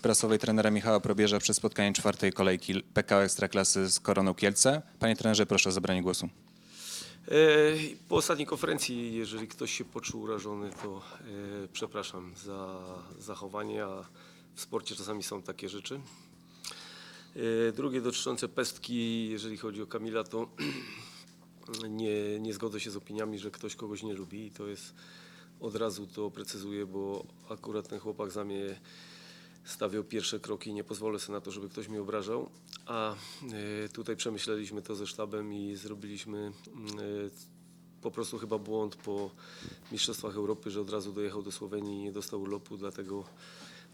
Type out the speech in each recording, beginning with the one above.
prasowej trenera Michała Probierza przed spotkaniem czwartej kolejki PKO Ekstraklasy z Koroną Kielce. Panie trenerze, proszę o zabranie głosu. E, Po ostatniej konferencji, jeżeli ktoś się poczuł urażony, to e, przepraszam za zachowanie, a w sporcie czasami są takie rzeczy. E, Drugie dotyczące pestki, jeżeli chodzi o Kamila, to nie, nie zgodzę się z opiniami, że ktoś kogoś nie lubi i to jest, od razu to precyzuję, bo akurat ten chłopak za mnie stawiał pierwsze kroki, nie pozwolę sobie na to, żeby ktoś mnie obrażał, a e, tutaj przemyśleliśmy to ze sztabem i zrobiliśmy mm, e, po prostu chyba błąd po Mistrzostwach Europy, że od razu dojechał do Słowenii i nie dostał urlopu, dlatego,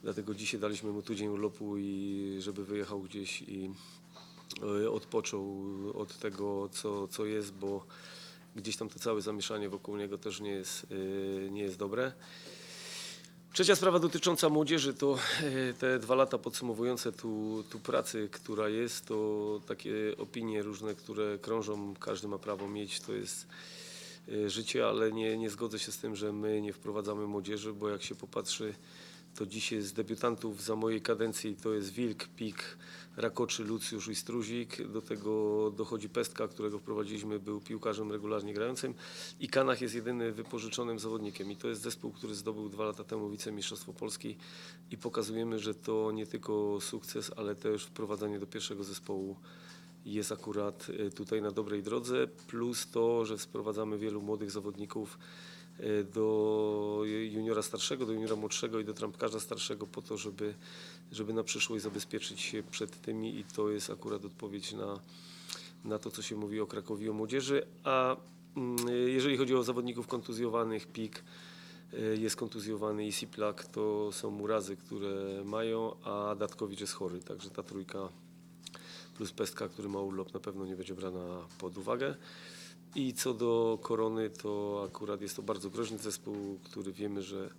dlatego dzisiaj daliśmy mu tydzień urlopu i żeby wyjechał gdzieś i e, odpoczął od tego, co, co jest, bo gdzieś tam to całe zamieszanie wokół niego też nie jest, nie jest dobre. Trzecia sprawa dotycząca młodzieży to e, te dwa lata podsumowujące tu, tu pracy, która jest, to takie opinie różne, które krążą, każdy ma prawo mieć, to jest e, życie, ale nie, nie zgodzę się z tym, że my nie wprowadzamy młodzieży, bo jak się popatrzy, to dzisiaj z debiutantów za mojej kadencji to jest Wilk, Pik, Rakoczy, Lucjusz i Struzik. Do tego dochodzi Pestka, którego wprowadziliśmy, był piłkarzem regularnie grającym. I Kanach jest jedyny wypożyczonym zawodnikiem. I to jest zespół, który zdobył dwa lata temu wicemistrzostwo Polski. I pokazujemy, że to nie tylko sukces, ale też wprowadzenie do pierwszego zespołu jest akurat e, tutaj na dobrej drodze, plus to, że sprowadzamy wielu młodych zawodników do juniora starszego, do juniora młodszego i do trampkarza starszego po to, żeby, żeby na przyszłość zabezpieczyć się przed tymi i to jest akurat odpowiedź na, na to, co się mówi o Krakowie, o młodzieży, a mm, jeżeli chodzi o zawodników kontuzjowanych, PIK, e, jest kontuzjowany i Siplak, to są urazy, które mają, a Datkowicz jest chory, także ta trójka plus Pestka, który ma urlop, na pewno nie będzie brana pod uwagę. I co do Korony, to akurat jest to bardzo groźny zespół, który wiemy, że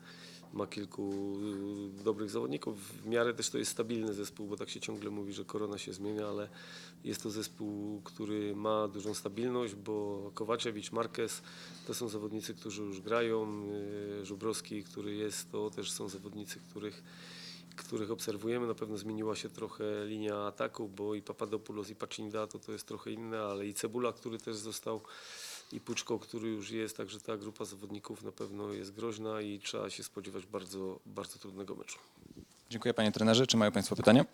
ma kilku y, dobrych zawodników. W miarę też to jest stabilny zespół, bo tak się ciągle mówi, że Korona się zmienia, ale jest to zespół, który ma dużą stabilność, bo Kowaczewicz, Marquez to są zawodnicy, którzy już grają. y, Żubrowski, który jest, to też są zawodnicy, których których obserwujemy. Na pewno zmieniła się trochę linia ataku, bo i Papadopoulos i Pacinda to to jest trochę inne, ale i Cebula, który też został i Puczko, który już jest, także ta grupa zawodników na pewno jest groźna i trzeba się spodziewać bardzo, bardzo trudnego meczu. Dziękuję panie trenerze. Czy mają państwo pytania?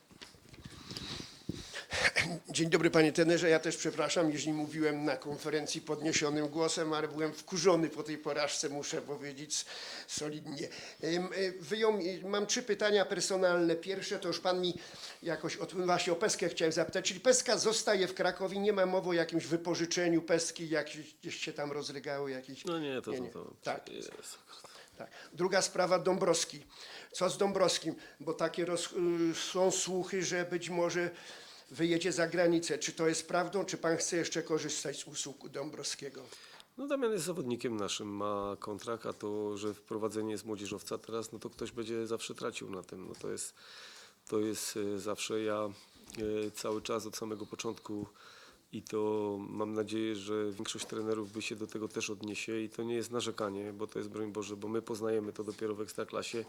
Dzień dobry panie trenerze, ja też przepraszam, jeśli mówiłem na konferencji podniesionym głosem, ale byłem wkurzony po tej porażce, muszę powiedzieć solidnie. Y, Wyjął, mam trzy pytania personalne. Pierwsze to już pan mi jakoś, od, właśnie o Peskę chciałem zapytać, czyli Peska zostaje w Krakowie, nie ma mowy o jakimś wypożyczeniu Peski, jakieś gdzieś się tam rozlegały jakieś... No nie, to, Nie, nie. to Tak. jest. Tak. Druga sprawa Dąbrowski. Co z Dąbrowskim? Bo takie roz, y, są słuchy, że być może wyjedzie za granicę. Czy to jest prawdą, czy pan chce jeszcze korzystać z usług Dąbrowskiego? No Damian jest zawodnikiem naszym, ma kontrakt, a to, że wprowadzenie jest młodzieżowca teraz, no to ktoś będzie zawsze tracił na tym. No to jest, to jest e, zawsze ja e, cały czas od samego początku i to mam nadzieję, że większość trenerów by się do tego też odniesie i to nie jest narzekanie, bo to jest broń Boże, bo my poznajemy to dopiero w Ekstraklasie.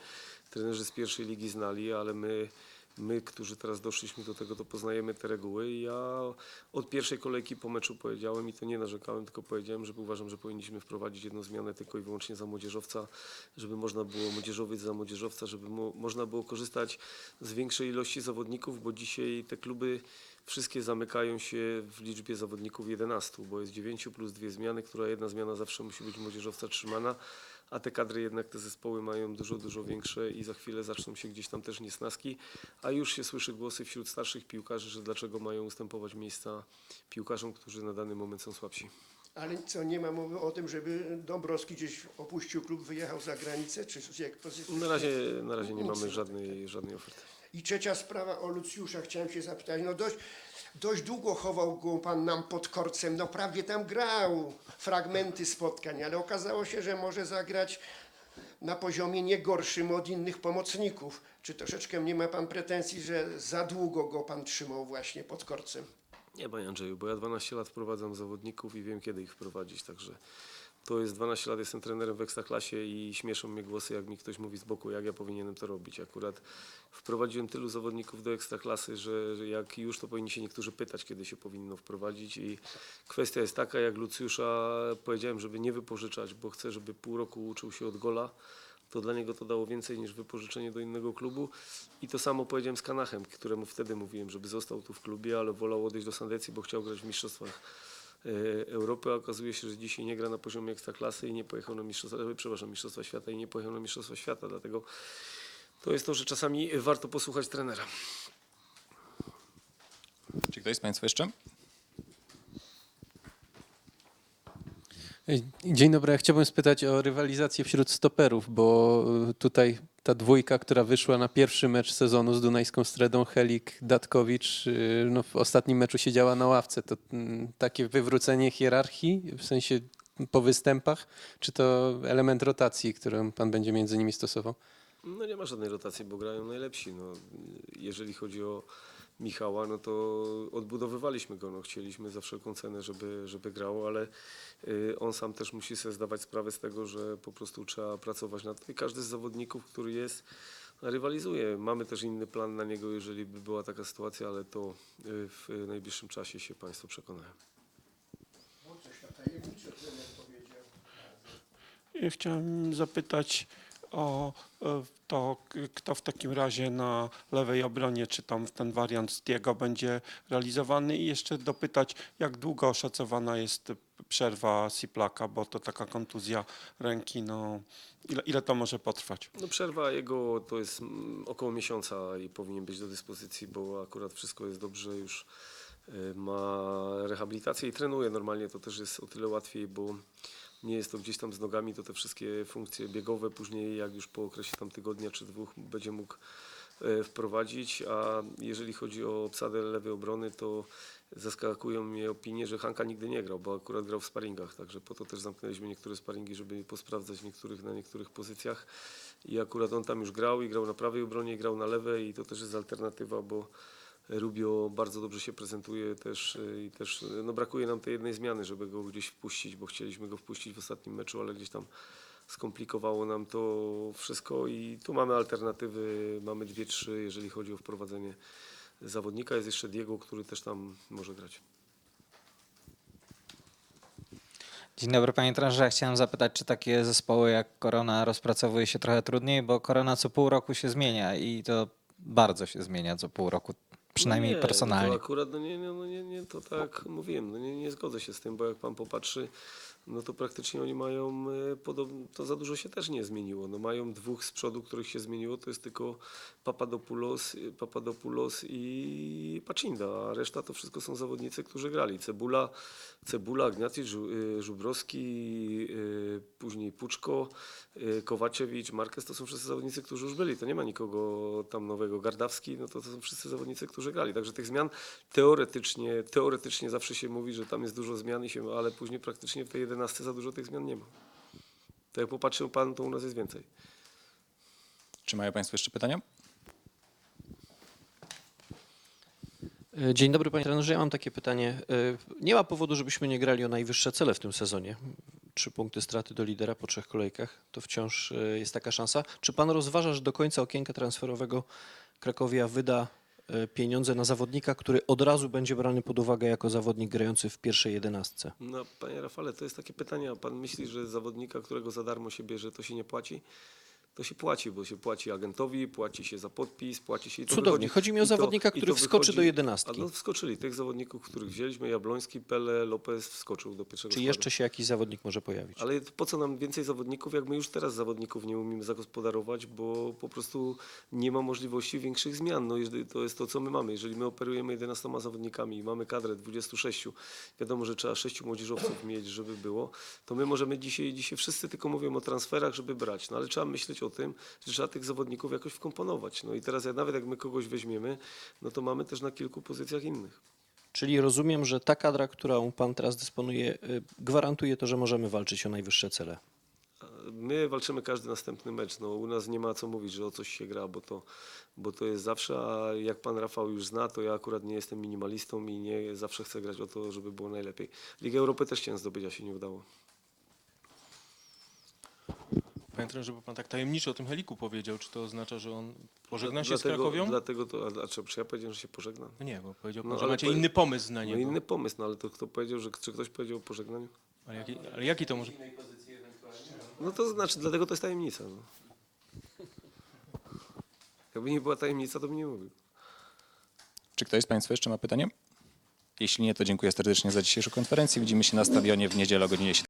Trenerzy z pierwszej ligi znali, ale my my, którzy teraz doszliśmy do tego, to poznajemy te reguły. I ja od pierwszej kolejki po meczu powiedziałem i to nie narzekałem, tylko powiedziałem, że uważam, że powinniśmy wprowadzić jedną zmianę tylko i wyłącznie za młodzieżowca, żeby można było młodzieżowiec za młodzieżowca, żeby mo można było korzystać z większej ilości zawodników, bo dzisiaj te kluby wszystkie zamykają się w liczbie zawodników 11, bo jest 9 plus dwie zmiany, która jedna zmiana zawsze musi być młodzieżowca trzymana a te kadry jednak te zespoły mają dużo, dużo większe i za chwilę zaczną się gdzieś tam też niesnaski, a już się słyszy głosy wśród starszych piłkarzy, że dlaczego mają ustępować miejsca piłkarzom, którzy na dany moment są słabsi. Ale co, nie ma mowy o tym, żeby Dąbrowski gdzieś opuścił klub, wyjechał za granicę? Czy jak pozycja? Na razie, na razie nie Nic mamy żadnej, żadnej oferty. I trzecia sprawa o Lucjusza chciałem się zapytać. No dość, dość długo chował go pan nam pod korcem. No prawie tam grał fragmenty spotkań, ale okazało się, że może zagrać na poziomie nie gorszym od innych pomocników. Czy troszeczkę nie ma pan pretensji, że za długo go pan trzymał właśnie pod korcem? Nie, panie Andrzeju, bo ja 12 lat wprowadzam zawodników i wiem, kiedy ich wprowadzić, także to jest 12 lat, jestem trenerem w Ekstraklasie i śmieszą mnie głosy, jak mi ktoś mówi z boku, jak ja powinienem to robić. Akurat wprowadziłem tylu zawodników do Ekstraklasy, że, jak już to powinni się niektórzy pytać, kiedy się powinno wprowadzić i kwestia jest taka, jak Lucjusza powiedziałem, żeby nie wypożyczać, bo chcę, żeby pół roku uczył się od gola, to dla niego to dało więcej niż wypożyczenie do innego klubu. I to samo powiedziałem z Kanachem, któremu wtedy mówiłem, żeby został tu w klubie, ale wolał odejść do Sandecji, bo chciał grać w mistrzostwach Europy, a okazuje się, że dzisiaj nie gra na poziomie ekstraklasy i nie pojechał na mistrzostwa, e, przepraszam, mistrzostwa świata i nie pojechał na mistrzostwa świata, dlatego to jest to, że czasami warto posłuchać trenera. Czy ktoś z Państwa jeszcze? Dzień dobry, chciałbym spytać o rywalizację wśród stoperów, bo y, tutaj ta dwójka, która wyszła na pierwszy mecz sezonu z Dunajską Stredą, Helik, Datkowicz, y, no w ostatnim meczu siedziała na ławce. To mm, takie wywrócenie hierarchii, w sensie po występach, czy to element rotacji, którą pan będzie między nimi stosował? No nie ma żadnej rotacji, bo grają najlepsi. No, jeżeli chodzi o Michała, no to odbudowywaliśmy go. No, chcieliśmy za wszelką cenę, żeby, żeby grał, ale y, on sam też musi sobie zdawać sprawę z tego, że po prostu trzeba pracować nad tym. I każdy z zawodników, który jest, rywalizuje. Mamy też inny plan na niego, jeżeli by była taka sytuacja, ale to y, w najbliższym czasie się Państwo przekonają. Chciałem zapytać o e, to, kto w takim razie na lewej obronie, czy tam ten wariant z Diego będzie realizowany i jeszcze dopytać, jak długo oszacowana jest przerwa Siplaka, bo to taka kontuzja ręki, no ile, ile to może potrwać? No przerwa jego to jest około miesiąca i powinien być do dyspozycji, bo akurat wszystko jest dobrze, już y, ma rehabilitację i trenuje normalnie, to też jest o tyle łatwiej, bo nie jest to gdzieś tam z nogami, to te wszystkie funkcje biegowe później jak już po okresie tam tygodnia czy dwóch będzie mógł e, wprowadzić, a jeżeli chodzi o obsadę lewej obrony, to zaskakują mnie opinie, że Hanka nigdy nie grał, bo akurat grał w sparingach, także po to też zamknęliśmy niektóre sparingi, żeby posprawdzać niektórych na niektórych pozycjach. I akurat on tam już grał i grał na prawej obronie, i grał na lewej i to też jest alternatywa, bo Rubio bardzo dobrze się prezentuje też y, i też y, no brakuje nam tej jednej zmiany, żeby go gdzieś wpuścić, bo chcieliśmy go wpuścić w ostatnim meczu, ale gdzieś tam skomplikowało nam to wszystko i tu mamy alternatywy, mamy dwie, trzy, jeżeli chodzi o wprowadzenie zawodnika. Jest jeszcze Diego, który też tam może grać. Dzień dobry panie trenerze. Chciałem zapytać, czy takie zespoły jak Korona rozpracowuje się trochę trudniej, bo Korona co pół roku się zmienia i to bardzo się zmienia co pół roku, przynajmniej no nie, personalnie. No to akurat, no nie, nie, no nie, nie, to tak mówiłem, no nie, nie zgodzę się z tym, bo jak pan popatrzy, no to praktycznie oni mają, e, podobno, to za dużo się też nie zmieniło. No mają dwóch z przodu, których się zmieniło, to jest tylko Papadopoulos, e, Papadopoulos i Pacinda, a reszta to wszystko są zawodnicy, którzy grali. Cebula, Cebula, Gnacy, Żu- e, Żubrowski, później Puczko, Kowaczewicz, Marquez, to są wszyscy zawodnicy, którzy już byli. To nie ma nikogo tam nowego. Gardawski, no to, to są wszyscy zawodnicy, którzy grali. Także tych zmian teoretycznie, teoretycznie zawsze się mówi, że tam jest dużo zmian, i się, ale później praktycznie w tej 11 za dużo tych zmian nie ma. To jak popatrzył pan, to u nas jest więcej. Czy mają Państwo jeszcze pytania? E, Dzień dobry panie trenerze, ja mam takie pytanie. E, Nie ma powodu, żebyśmy nie grali o najwyższe cele w tym sezonie. Trzy punkty straty do lidera po trzech kolejkach, to wciąż e, jest taka szansa. Czy pan rozważa, że do końca okienka transferowego Krakowia wyda pieniądze na zawodnika, który od razu będzie brany pod uwagę jako zawodnik grający w pierwszej jedenastce? No, panie Rafale, to jest takie pytanie, pan myśli, że zawodnika, którego za darmo się bierze, to się nie płaci? To się płaci, bo się płaci agentowi, płaci się za podpis, płaci się i to Cudownie. wychodzi- Chodzi mi o i to- zawodnika, i to który wskoczy do wychodzi- jedenastki. A no wskoczyli, tych zawodników, których wzięliśmy, Jabloński, Pele, Lopez wskoczył do pierwszego Czy składu. jeszcze się jakiś zawodnik może pojawić? Ale po co nam więcej zawodników, jak my już teraz zawodników nie umiemy zagospodarować, bo po prostu nie ma możliwości większych zmian. No, jeżeli to jest to, co my mamy. Jeżeli my operujemy 11 zawodnikami i mamy kadrę 26, wiadomo, że trzeba 6 młodzieżowców mieć, żeby było, to my możemy dzisiaj, dzisiaj wszyscy tylko mówią o transferach, żeby brać. No ale trzeba myśleć o tym, że trzeba tych zawodników jakoś wkomponować. No i teraz jak, nawet jak my kogoś weźmiemy, no to mamy też na kilku pozycjach innych. Czyli rozumiem, że ta kadra, którą pan teraz dysponuje, e, gwarantuje to, że możemy walczyć o najwyższe cele. My walczymy każdy następny mecz. No, u nas nie ma co mówić, że o coś się gra, bo to, bo to jest zawsze, a jak pan Rafał już zna, to ja akurat nie jestem minimalistą i nie zawsze chcę grać o to, żeby było najlepiej. Ligę Europy też chciałem zdobyć, a się nie udało. Panie trenerze, bo pan tak tajemniczo o tym heliku powiedział, czy to oznacza, że on pożegna się z Dlatego, Krakowią? dlatego to, a, a czy, ja powiedziałem, że się pożegnam? No nie, bo powiedział pan, No, że ale macie to- inny pomysł na No niego. inny pomysł, no ale to kto powiedział, że czy ktoś powiedział o pożegnaniu? Ale, jaki, ale jaki to może... No to znaczy, dlatego to jest tajemnica. No. Jakby nie była tajemnica, to bym nie mówił. Czy ktoś z Państwa jeszcze ma pytanie? Jeśli nie, to dziękuję serdecznie za dzisiejszą konferencję. Widzimy się na stadionie w niedzielę o godzinie 17.